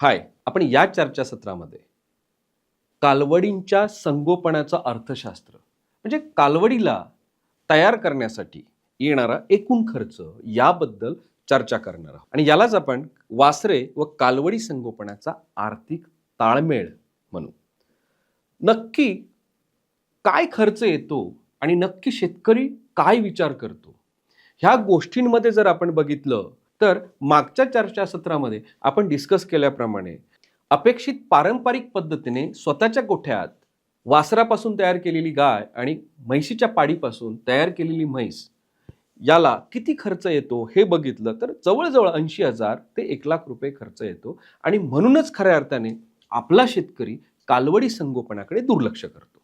हाय आपण या चर्चासत्रामध्ये कालवडींच्या संगोपनाचं अर्थशास्त्र म्हणजे कालवडीला तयार करण्यासाठी येणारा एकूण खर्च याबद्दल चर्चा करणार आहोत. आणि यालाच आपण वासरे व कालवडी संगोपनाचा आर्थिक ताळमेळ म्हणू. नक्की काय खर्च येतो आणि नक्की शेतकरी काय विचार करतो? ह्या गोष्टींमध्ये जर आपण बघितलं तर मागच्या चर्चासत्रामध्ये आपण डिस्कस केल्याप्रमाणे अपेक्षित पारंपरिक पद्धतीने स्वतःच्या गोठ्यात वासरापासून तयार केलेली गाय आणि म्हैशीच्या पाडीपासून तयार केलेली म्हैस याला किती खर्च येतो हे बघितलं तर जवळजवळ ऐंशी हजार ते एक लाख रुपये खर्च येतो आणि म्हणूनच खऱ्या अर्थाने आपला शेतकरी कालवडी संगोपनाकडे दुर्लक्ष करतो.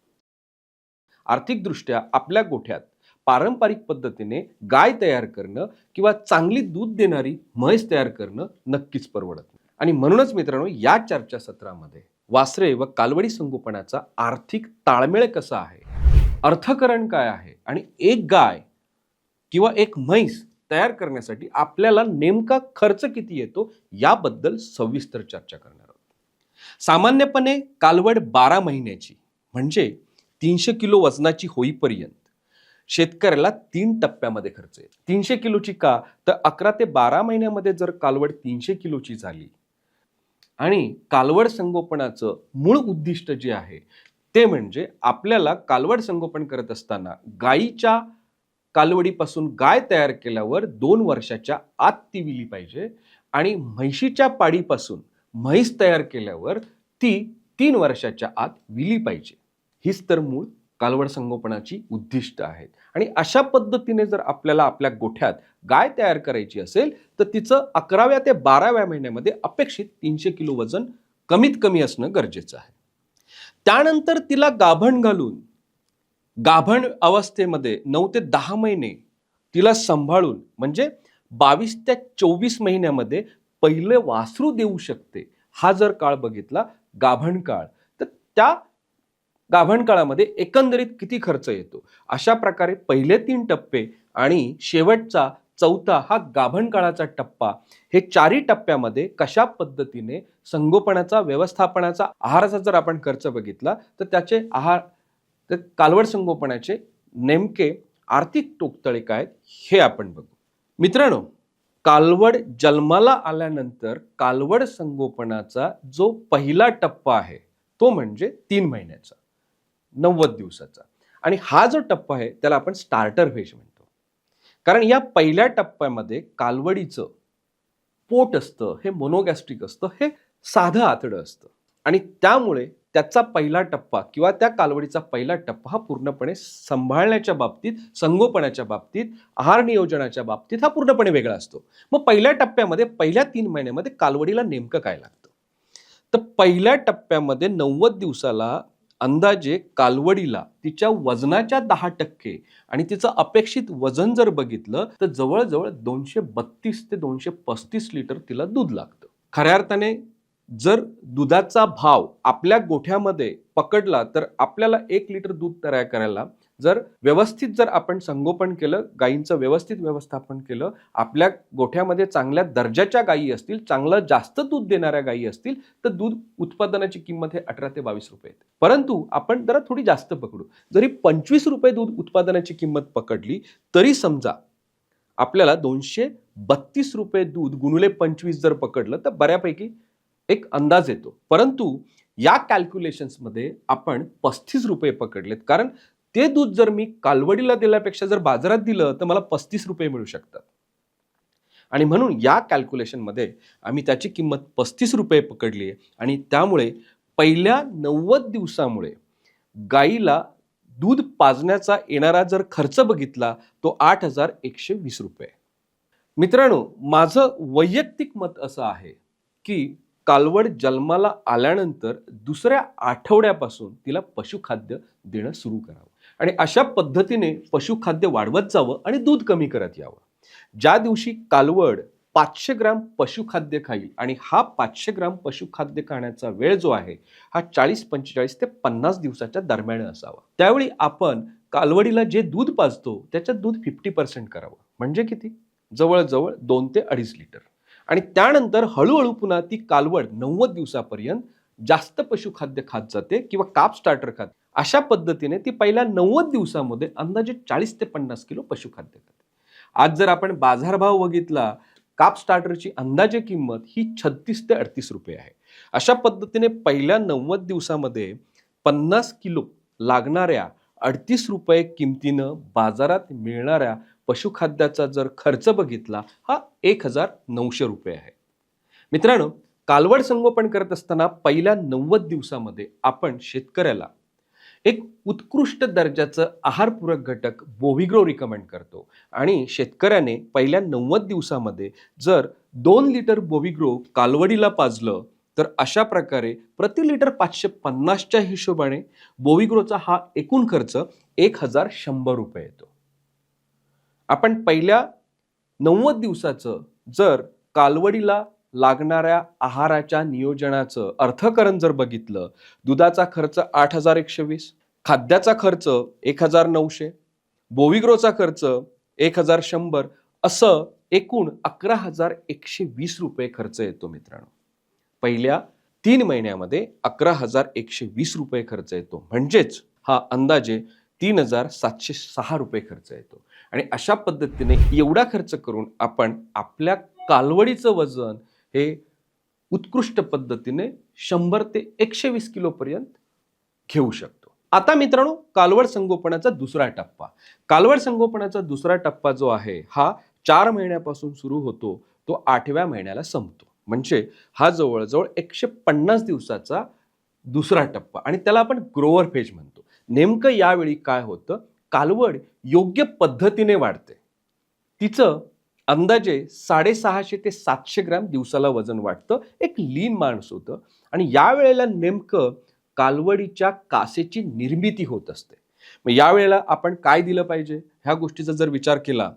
आर्थिकदृष्ट्या आपल्या गोठ्यात पारंपरिक पद्धतीने गाय तयार करणं किंवा चांगली दूध देणारी म्हैस तयार करणं नक्कीच परवडत नाही. आणि म्हणूनच मित्रांनो या चर्चासत्रामध्ये वासरे व कालवडी संगोपनाचा आर्थिक ताळमेळ कसा आहे? अर्थकरण काय आहे? आणि एक गाय किंवा एक म्हैस तयार करण्यासाठी आपल्याला नेमका खर्च किती येतो? याबद्दल सविस्तर चर्चा करणार आहोत. सामान्यपणे कालवड बारा महिन्याची म्हणजे तीनशे किलो वजनाची होईपर्यंत शेतकऱ्याला तीन टप्प्यामध्ये खर्च येतो तीनशे किलोची का? तर अकरा ते बारा महिन्यामध्ये जर कालवड तीनशे किलोची झाली आणि कालवड संगोपनाचं मूळ उद्दिष्ट जे आहे ते म्हणजे आपल्याला कालवड संगोपन करत असताना गायीच्या कालवडीपासून गाय तयार केल्यावर दोन वर्षाच्या आत ती विली पाहिजे आणि म्हैशीच्या पाडीपासून म्हैस तयार केल्यावर ती तीन वर्षाच्या आत विली पाहिजे. हीच तर मूळ कालवड संगोपनाची उद्दिष्ट आहेत. आणि अशा पद्धतीने जर आपल्याला आपल्या गोठ्यात गाय तयार करायची असेल तर तिचं अकराव्या ते बाराव्या महिन्यामध्ये अपेक्षित तीनशे किलो वजन कमीत कमी असणं गरजेचं आहे. त्यानंतर तिला गाभण घालून गाभण अवस्थेमध्ये नऊ ते दहा महिने तिला सांभाळून म्हणजे बावीस ते चोवीस महिन्यामध्ये पहिले वासरू देऊ शकते हा जर काळ बघितला गाभण काळ तर त्या गाभण काळामध्ये एकंदरीत किती खर्च येतो? अशा प्रकारे पहिले तीन टप्पे आणि शेवटचा चौथा हा गाभण काळाचा टप्पा. हे चारी टप्प्यामध्ये कशा पद्धतीने संगोपनाचा व्यवस्थापनाचा आहाराचा जर आपण खर्च बघितला तर त्याचे आहार तर कालवड संगोपनाचे नेमके आर्थिक टोकतळे काय आहेत हे आपण बघू. मित्रांनो कालवड जन्माला आल्यानंतर कालवड संगोपनाचा जो पहिला टप्पा आहे तो म्हणजे तीन महिन्याचा. नव्वद दिवसाचा. आणि हा जो टप्पा आहे त्याला आपण स्टार्टर फेज म्हणतो. कारण या पहिल्या टप्प्यामध्ये कालवडीचं पोट असतं हे मोनोगॅस्ट्रिक असतं हे साधं आतडं असतं. आणि त्यामुळे त्याचा पहिला टप्पा किंवा त्या कालवडीचा पहिला टप्पा हा पूर्णपणे सांभाळण्याच्या बाबतीत संगोपनाच्या बाबतीत आहार नियोजनाच्या बाबतीत हा पूर्णपणे वेगळा असतो. मग पहिल्या टप्प्यामध्ये पहिल्या तीन महिन्यामध्ये कालवडीला नेमकं काय लागतं? तर पहिल्या टप्प्यामध्ये नव्वद दिवसाला अंदाजे कालवडीला तिच्या वजनाच्या दहा टक्के आणि तिचं अपेक्षित वजन जर बघितलं तर जवळजवळ दोनशे बत्तीस ते दोनशे पस्तीस लिटर तिला दूध लागतं. खऱ्या अर्थाने जर दुधाचा भाव आपल्या गोठ्यामध्ये पकडला तर आपल्याला एक लिटर दूध तयार करायला जर व्यवस्थित जर आपण संगोपन केलं गायींचं व्यवस्थित व्यवस्थापन केलं आपल्या गोठ्यामध्ये चांगल्या दर्जाच्या गायी असतील चांगलं जास्त दूध देणाऱ्या गायी असतील तर दूध उत्पादनाची किंमत हे अठरा ते बावीस रुपये येते परंतु आपण जरा थोडी जास्त पकडू. जरी पंचवीस रुपये दूध उत्पादनाची किंमत पकडली तरी समजा आपल्याला दोनशे बत्तीस रुपये दूध गुणुले पंचवीस जर पकडलं तर बऱ्यापैकी एक अंदाज येतो. परंतु या कॅल्क्युलेशन्समध्ये आपण पस्तीस रुपये पकडलेत. कारण ते दूध जर मी कालवडीला दिल्यापेक्षा जर बाजारात दिलं तर मला पस्तीस रुपये मिळू शकतात. आणि म्हणून या कॅल्क्युलेशनमध्ये आम्ही त्याची किंमत पस्तीस रुपये पकडली आहे. आणि त्यामुळे पहिल्या नव्वद दिवसामुळे गाईला दूध पाजण्याचा येणारा जर खर्च बघितला तो आठ हजार एकशे वीस रुपये. मित्रांनो माझं वैयक्तिक मत असं आहे की कालवड जन्माला आल्यानंतर दुसऱ्या आठवड्यापासून तिला पशुखाद्य देणं सुरू करावं. आणि अशा पद्धतीने पशुखाद्य वाढवत जावं आणि दूध कमी करत यावं. ज्या दिवशी कालवड पाचशे ग्राम पशुखाद्य खाईल आणि हा पाचशे ग्राम पशुखाद्य खाण्याचा वेळ जो आहे हा चाळीस पंचेचाळीस ते पन्नास दिवसाच्या दरम्यान असावा. त्यावेळी आपण कालवडीला जे दूध पाजतो त्याच्यात दूध फिफ्टी पर्सेंट करावं. म्हणजे किती? जवळजवळ दोन ते अडीच लिटर. आणि त्यानंतर हळूहळू पुन्हा ती कालवड नव्वद दिवसापर्यंत जास्त पशुखाद्य खात जाते किंवा काप स्टार्टर खात अशा पद्धतीने ती पहिल्या नव्वद दिवसामध्ये अंदाजे चाळीस ते पन्नास किलो पशुखाद्य खाते. आज जर आपण बाजारभाव बघितला काप स्टार्टरची अंदाजे किंमत ही छत्तीस ते अडतीस रुपये आहे. अशा पद्धतीने पहिल्या नव्वद दिवसामध्ये पन्नास किलो लागणाऱ्या अडतीस रुपये किमतीनं बाजारात मिळणाऱ्या पशुखाद्याचा जर खर्च बघितला हा एक हजार नऊशे रुपये आहे. मित्रांनो कालवड संगोपन करत असताना पहिल्या नव्वद दिवसामध्ये आपण शेतकऱ्याला एक उत्कृष्ट दर्जाचं आहारपूरक घटक बोविग्रो रिकमेंड करतो. आणि शेतकऱ्याने पहिल्या नव्वद दिवसामध्ये जर दोन लिटर बोविग्रो कालवडीला पाजलं तर अशा प्रकारे प्रति लिटर पाचशे पन्नासच्या हिशोबाने बोविग्रोचा हा एकूण खर्च एक हजार शंभर रुपये येतो. आपण पहिल्या नव्वद दिवसाचं जर कालवडीला लागणाऱ्या आहाराच्या नियोजनाचं अर्थकरण जर बघितलं दुधाचा खर्च आठ हजार एकशे वीस खाद्याचा खर्च एक हजार नऊशे बोविग्रोचा खर्च एक हजार शंभर असं एकूण अकरा हजार एकशे वीस रुपये खर्च येतो मित्रांनो. पहिल्या तीन महिन्यामध्ये अकरा हजार एकशे वीस रुपये खर्च येतो. म्हणजेच हा अंदाजे तीन हजार सातशे सहा रुपये खर्च येतो. आणि अशा पद्धतीने एवढा खर्च करून आपण आपल्या कालवडीचं वजन हे उत्कृष्ट पद्धतीने शंभर ते एकशे वीस किलोपर्यंत घेऊ शकतो. आता मित्रांनो कालवड संगोपनाचा दुसरा टप्पा. कालवड संगोपनाचा दुसरा टप्पा जो आहे हा चार महिन्यापासून सुरू होतो तो आठव्या महिन्याला संपतो. म्हणजे हा जवळजवळ एकशे पन्नास दिवसाचा दुसरा टप्पा. आणि त्याला आपण ग्रोवर फेज म्हणतो. नेमकं यावेळी काय होतं? कालवड योग्य पद्धतीने वाढते. तिचं अंदाजे साडेसहाशे ते सातशे ग्रॅम दिवसाला वजन वाटतं एक लीन माणूस होतं. आणि यावेळेला नेमकं कालवडीच्या कासेची निर्मिती होत असते. मग यावेळेला आपण काय दिलं पाहिजे? ह्या गोष्टीचा जर विचार केला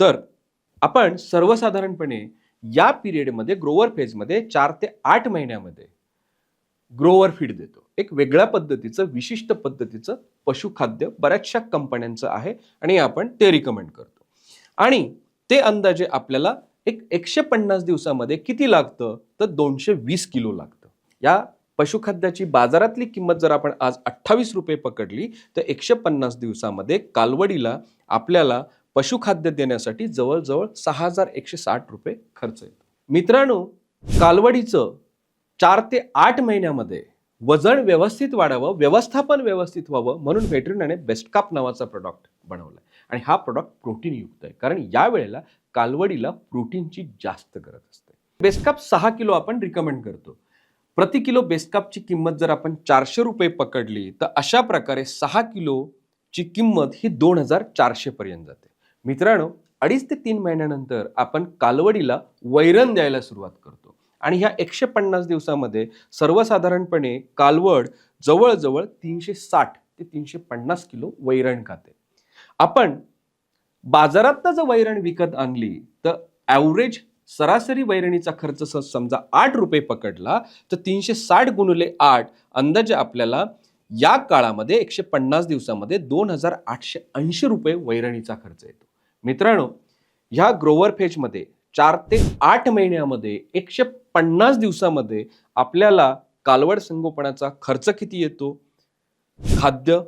तर आपण सर्वसाधारणपणे या पिरियडमध्ये ग्रोवर फेजमध्ये चार ते आठ महिन्यामध्ये ग्रोवर फीड देतो. एक वेगळ्या पद्धतीचं विशिष्ट पद्धतीचं पशुखाद्य बऱ्याचशा कंपन्यांचं आहे आणि आपण ते रिकमेंड करतो. आणि ते अंदाजे आपल्याला एक एकशे पन्नास दिवसामध्ये किती लागतं? तर दोनशे वीस किलो लागतं. या पशुखाद्याची बाजारातली किंमत जर आपण आज अठ्ठावीस रुपये पकडली तर एकशे पन्नास दिवसामध्ये कालवडीला आपल्याला पशुखाद्य देण्यासाठी जवळजवळ सहा हजार एकशे साठ रुपये खर्च येतो. मित्रांनो कालवडीचं चार ते आठ महिन्यामध्ये वजन व्यवस्थित वाढावं व्यवस्थापन व्यवस्थित व्हावं म्हणून व्हेटरिनाने बेस्टकाप नावाचा प्रॉडक्ट बनवला आणि हा प्रॉडक्ट प्रोटीनयुक्त आहे. कारण या वेळेला कालवडीला प्रोटीनची जास्त गरज असते. बेस्टकाप सहा किलो आपण रिकमेंड करतो. प्रति किलो बेस्टकापची किंमत जर आपण चारशे रुपये पकडली तर अशा प्रकारे सहा किलोची किंमत ही दोन हजार चारशे पर्यंत जाते. मित्रांनो अडीच ते तीन महिन्यानंतर आपण कालवडीला वैरण द्यायला सुरुवात करतो. आणि ह्या एकशे पन्नास दिवसामध्ये सर्वसाधारणपणे कालवड जवळजवळ तीनशे साठ ते तीनशे पन्नास किलो वैरण खाते. आपण बाजारातनं जर वैरण विकत आणली तर ॲव्हरेज सरासरी वैरणीचा खर्च स- समजा आठ रुपये पकडला तर तीनशे साठ गुणिले आठ अंदाजे आपल्याला या काळामध्ये एकशे पन्नास दिवसामध्ये दोन हजार आठशे ऐंशी रुपये वैरणीचा खर्च येतो. मित्रांनो ह्या ग्रोवर फेजमध्ये चार ते आठ महिन्यामध्ये एकशे पन्नास दिवसामध्ये आपल्याला कालवड संगोपनाचा खर्च किती येतो? खाद्य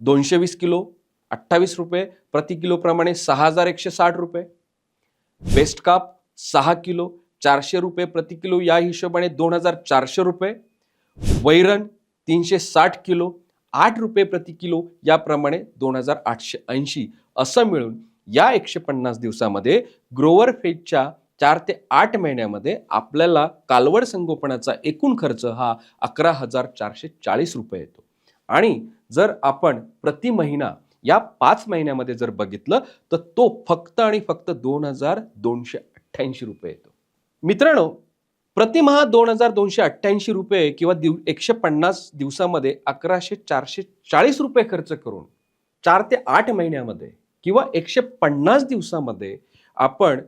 दोनशे वीस किलो अठ्ठावीस रुपये प्रति किलोप्रमाणे सहा हजार एकशे साठ रुपये. बेस्ट काप सहा किलो चारशे रुपये प्रति किलो या हिशोबाने दोन हजार चारशे रुपये. वैरण तीनशे साठ किलो आठ रुपये प्रति किलो याप्रमाणे दोन हजार आठशे ऐंशी. असं मिळून या एकशे पन्नास दिवसामध्ये ग्रोवर फेजच्या चार ते आठ महिन्यामध्ये आपल्याला कालवड संगोपनाचा एकूण खर्च हा अकरा हजार चारशे चाळीस रुपये येतो. आणि जर आपण प्रति महिना या पाच महिन्यामध्ये जर बघितलं तर तो फक्त आणि फक्त दोन हजार दोनशे अठ्ठ्याऐंशी रुपये येतो. मित्रांनो प्रतिमहा दोन हजार दोनशे अठ्ठ्याऐंशी रुपये किंवा दिव एकशे पन्नास दिवसामध्ये अकराशे चारशे चाळीस रुपये खर्च करून चार ते आठ महिन्यामध्ये किंवा एकशे पन्नास दिवसामध्ये आपण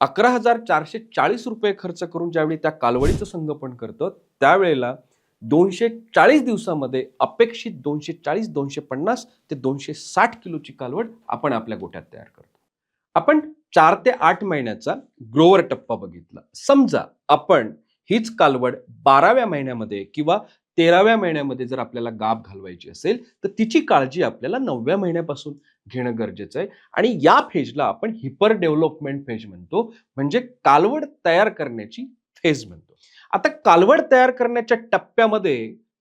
अकरा हजार चारशे चाळीस रुपये खर्च करून ज्यावेळी त्या कालवडीचं संगोपन करतो त्यावेळेला दोनशे चाळीस दिवसामध्ये अपेक्षित दोनशे चाळीस दोनशे पन्नास ते दोनशे साठ किलोची कालवड आपण आपल्या गोठ्यात तयार करतो. आपण चार ते आठ महिन्याचा ग्रोवर टप्पा बघितला. समजा आपण हीच कालवड बाराव्या महिन्यामध्ये किंवा तेराव्या महिन्यामध्ये जर आपल्याला गाभ घालवायची असेल तर तिची काळजी आपल्याला नवव्या महिन्यापासून घेणं गरजेचं आहे. आणि या फेजला आपण हिपर डेव्हलपमेंट फेज म्हणतो. म्हणजे कालवड तयार करण्याची फेज म्हणतो. आता कालवड तयार करण्याच्या टप्प्यामध्ये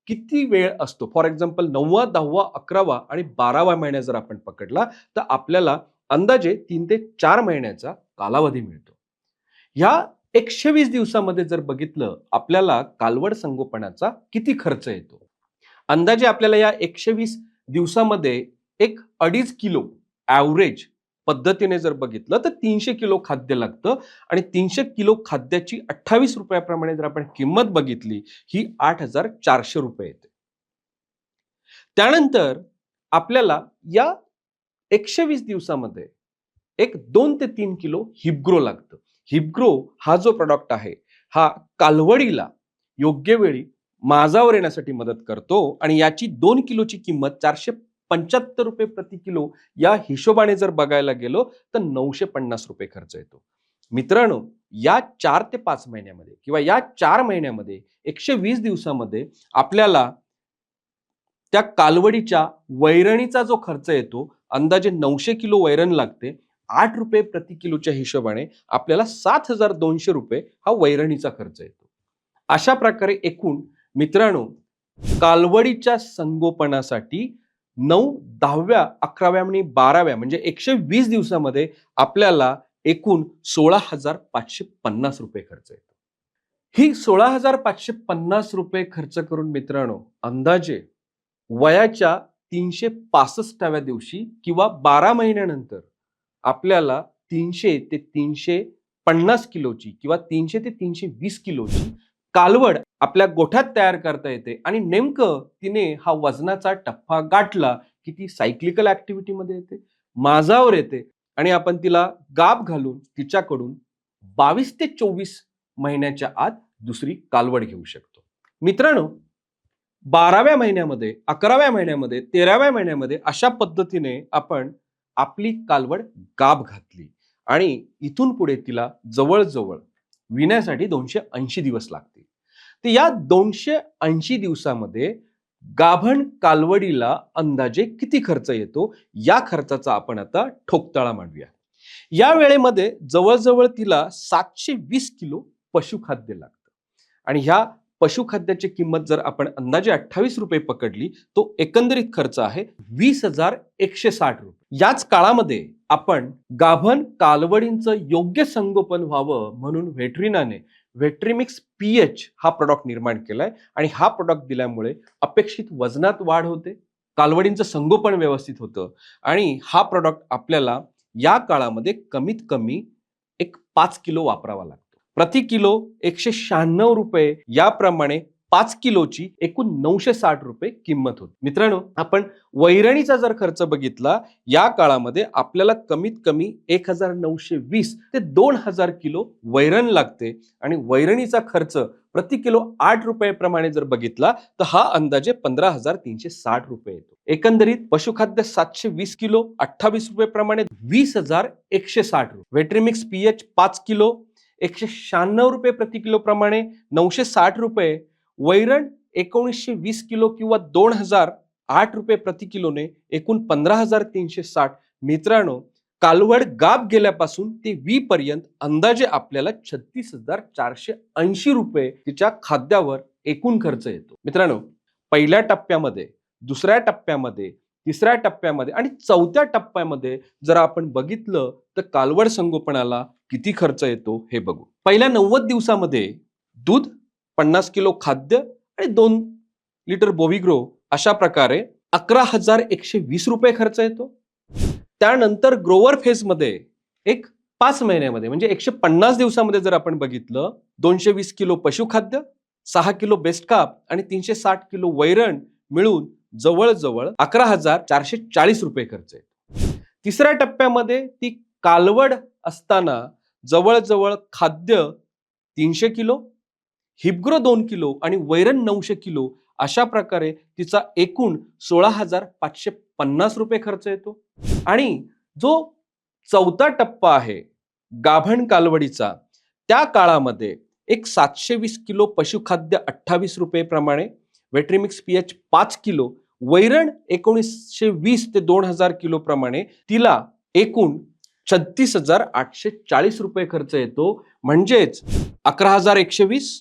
किती वेळ असतो? फॉर एक्झाम्पल नववा दहावा अकरावा आणि बारावा महिना जर आपण पकडला तर आपल्याला अंदाजे तीन ते चार महिन्याचा कालावधी मिळतो. ह्या एकशे वीस दिवसामध्ये जर बघितलं आपल्याला कालवड संगोपनाचा किती खर्च येतो? अंदाजे आपल्याला या एकशे वीस दिवसामध्ये एक अडीच किलो ॲव्हरेज पद्धतीने जर बघितलं तर तीनशे किलो खाद्य लागतं आणि तीनशे किलो खाद्याची अठ्ठावीस रुपयाप्रमाणे जर आपण किंमत बघितली ही आठ हजार चारशे रुपये येते. त्यानंतर आपल्याला या एकशे वीस दिवसामध्ये एक दोन ते तीन किलो हिपग्रो लागतं. हिपग्रो हा जो प्रॉडक्ट आहे हा कालवडीला योग्य वेळी माझावर येण्यासाठी मदत करतो आणि याची दोन किलोची किंमत चारशे पंच्याहत्तर रुपये प्रति किलो या हिशोबाने जर बघायला गेलो तर नऊशे पन्नास रुपये खर्च येतो. मित्रांनो या चार ते पाच महिन्यामध्ये किंवा या चार महिन्यामध्ये एकशे वीस दिवसामध्ये आपल्याला त्या कालवडीच्या वैरणीचा जो खर्च येतो अंदाजे नऊशे किलो वैरण लागते. आठ रुपये प्रति किलोच्या हिशोबाने आपल्याला सात हजार दोनशे रुपये हा वैरणीचा खर्च येतो. अशा प्रकारे एकूण मित्रांनो कालवडीच्या संगोपनासाठी नऊ दहाव्या अकराव्या आणि बाराव्या म्हणजे एकशे वीस दिवसामध्ये आपल्याला एकूण सोळा हजार पाचशे पन्नास रुपये खर्च येतो. ही सोळा हजार पाचशे पन्नास रुपये खर्च करून मित्रांनो अंदाजे वयाच्या तीनशे पासष्टाव्या दिवशी किंवा बारा महिन्यानंतर आपल्याला तीनशे ते तीनशे पन्नास किलोची किंवा तीनशे ते तीनशे वीस किलोची कालवड आपल्या गोठ्यात तयार करता येते. आणि नेमकं तिने हा वजनाचा टप्पा गाठला की ती सायक्लिकल ऍक्टिव्हिटीमध्ये येते माझावर येते. आणि आपण तिला गाब घालून तिच्याकडून बावीस ते चोवीस महिन्याच्या आत दुसरी कालवड घेऊ शकतो. मित्रांनो बाराव्या महिन्यामध्ये अकराव्या महिन्यामध्ये तेराव्या महिन्यामध्ये अशा पद्धतीने आपण आपली कालवड गाब घातली. आणि इथून पुढे तिला जवळजवळ विण्यासाठी दोनशे ऐंशी दिवस लागतील. तर या दोनशे ऐंशी दिवसामध्ये गाभण कालवडीला अंदाजे किती खर्च येतो? या खर्चाचा आपण आता ठोकताळा मांडूया. या वेळेमध्ये जवळजवळ तिला सातशे वीस किलो पशुखाद्य लागतं. आणि ह्या पशुखाद्याची किंमत जर आपण अंदाजे अठ्ठावीस रुपये पकडली तो एकंदरीत खर्च आहे वीस हजार एकशे साठ रुपये. याच काळामध्ये आपण गाभण कालवडींचं योग्य संगोपन व्हावं म्हणून व्हेटरिनाने व्हेट्रिमिक्स पीएच हा प्रॉडक्ट निर्माण केलाय आणि हा प्रॉडक्ट दिल्यामुळे अपेक्षित वजनात वाढ होते कालवडींचं संगोपन व्यवस्थित होतं आणि हा प्रॉडक्ट आपल्याला या काळामध्ये कमीत कमी एक पाच किलो वापरावा लागतो. प्रति किलो एकशे शहाण्णव रुपये याप्रमाणे पाच किलोची एकूण नऊशे साठ रुपये किंमत होती. मित्रांनो आपण वैरणीचा जर खर्च बघितला या काळामध्ये आपल्याला कमीत कमी एक हजार नऊशे वीस ते दोन हजार किलो वैरण लागते आणि वैरणीचा खर्च प्रति किलो आठ रुपये प्रमाणे जर बघितला तर हा अंदाजे पंधरा हजार तीनशे साठ रुपये येतो. एकंदरीत पशुखाद्य सातशे वीस किलो अठ्ठावीस रुपये प्रमाणे वीस हजार एकशे साठ रुपये. वेट्रिमिक्स पीएच पाच किलो एकशे शहाण्णव रुपये प्रति किलो प्रमाणे नऊशे साठ रुपये वैरण एकोणीसशे वीस किलो किंवा दोन हजार आठ रुपये प्रति किलोने एकूण पंधरा हजार तीनशे साठ. मित्रांनो कालवड गाब गेल्यापासून ते वी पर्यंत अंदाजे आपल्याला छत्तीस हजार चारशे ऐंशी रुपये तिच्या खाद्यावर एकूण खर्च येतो. मित्रांनो पहिल्या टप्प्यामध्ये दुसऱ्या टप्प्यामध्ये तिसऱ्या टप्प्यामध्ये आणि चौथ्या टप्प्यामध्ये जर आपण बघितलं तर कालवड संगोपनाला किती खर्च येतो हे बघू. पहिल्या नव्वद दिवसामध्ये दूध पन्नास किलो खाद्य आणि दोन लिटर बोविग्रो अशा प्रकारे अकरा हजार एकशे वीस रुपये खर्च येतो. त्यानंतर ग्रोवर फेजमध्ये एक पाच महिन्यामध्ये म्हणजे एकशे पन्नास दिवसामध्ये जर आपण बघितलं दोनशे वीस किलो पशुखाद्य सहा किलो बेस्ट काप आणि तीनशे साठ किलो वैरण मिळून जवळजवळ अकरा हजार चारशे चाळीस रुपये खर्च येतो. तिसऱ्या टप्प्यामध्ये ती कालवड असताना जवळजवळ खाद्य तीनशे किलो हिपग्रो दोन किलो आणि वैरण नऊशे किलो अशा प्रकारे तिचा एकूण सोळा हजार पाचशे पन्नास रुपये खर्च येतो. आणि जो चौथा टप्पा आहे गाभण कालवडीचा त्या काळामध्ये एक सातशे वीस किलो पशुखाद्य अठ्ठावीस रुपये प्रमाणे वेट्रिमिक्स पी एच पाच किलो वैरण एकोणीसशे वीस ते दोन हजार किलो प्रमाणे तिला एकूण छत्तीस हजार आठशे चाळीस रुपये खर्च येतो. म्हणजेच अकरा हजार एकशे वीस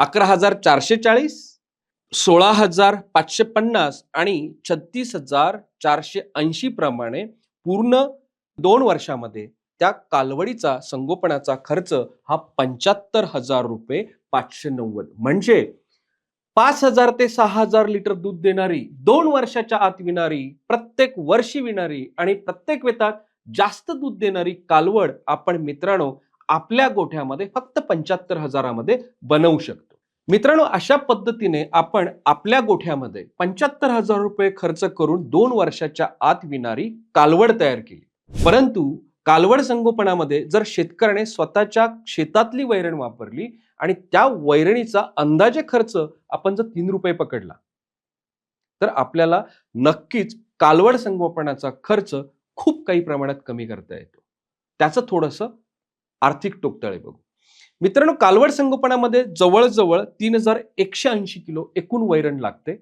अकरा हजार चारशे चाळीस सोळा हजार पाचशे पन्नास आणि छत्तीस हजार चारशे ऐंशी प्रमाणे पूर्ण दोन वर्षामध्ये त्या कालवडीचा संगोपनाचा खर्च हा पंच्याहत्तर हजार रुपये पाचशे नव्वद. म्हणजे पाच हजार ते सहा हजार लिटर दूध देणारी दोन वर्षाच्या आत विणारी प्रत्येक वर्षी विणारी आणि प्रत्येक वेतात जास्त दूध देणारी कालवड आपण मित्रांनो आपल्या गोठ्यामध्ये फक्त पंच्याहत्तर हजारामध्ये बनवू शकतो. मित्रांनो अशा पद्धतीने आपण आपल्या गोठ्यामध्ये पंच्याहत्तर हजार रुपये खर्च करून दोन वर्षाच्या आत विणारी कालवड तयार केली. परंतु कालवड संगोपनामध्ये जर शेतकऱ्याने स्वतःच्या शेतातली वैरण वापरली आणि त्या वैरणीचा अंदाजे खर्च आपण जर तीन रुपये पकडला तर आपल्याला नक्कीच कालवड संगोपनाचा खर्च खूप काही प्रमाणात कमी करता येतो. त्याचं थोडंसं आर्थिक टोकतळे बघू. मित्रांनो कालवड संगोपनामध्ये जवळजवळ तीन हजार एकशे ऐंशी किलो एकूण वैरण लागते.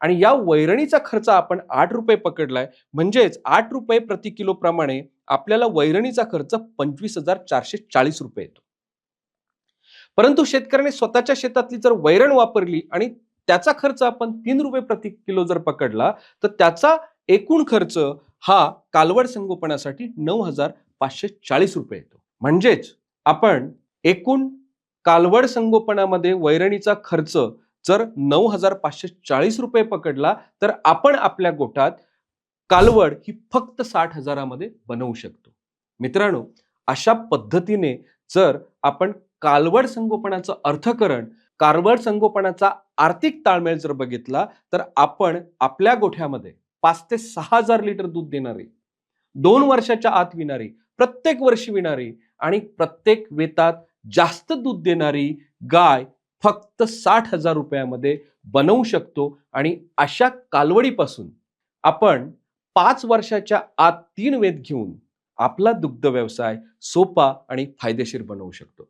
आणि या वैरणीचा खर्च आपण आठ रुपये पकडलाय. म्हणजेच आठ रुपये प्रति किलो प्रमाणे आपल्याला वैरणीचा खर्च पंचवीस हजार चारशे चाळीस रुपये येतो. परंतु शेतकऱ्याने स्वतःच्या शेतातली जर वैरण वापरली आणि त्याचा खर्च आपण तीन रुपये प्रति किलो जर पकडला तर त्याचा एकूण खर्च हा कालवड संगोपनासाठी नऊ हजार पाचशे चाळीस रुपये येतो. म्हणजेच आपण एकूण कालवड संगोपनामध्ये वैरणीचा खर्च जर नऊ हजार पाचशे चाळीस रुपये पकडला तर आपण आपल्या गोठात कालवड ही फक्त साठ हजारामध्ये बनवू शकतो. मित्रांनो अशा पद्धतीने जर आपण कालवड संगोपनाचं अर्थकरण कालवड संगोपनाचा आर्थिक ताळमेळ जर बघितला तर आपण आपल्या गोठ्यामध्ये पाच ते सहा हजार लिटर दूध देणारी दोन वर्षाच्या आत विणारी प्रत्येक वर्षी विणारी आणि प्रत्येक वेतात जास्त दूध देणारी गाय फक्त साठ हजार रुपयामध्ये बनवू शकतो. आणि अशा कालवडीपासून आपण पाच वर्षाच्या आत तीन वेद घेऊन आपला दुग्ध व्यवसाय सोपा आणि फायदेशीर बनवू शकतो.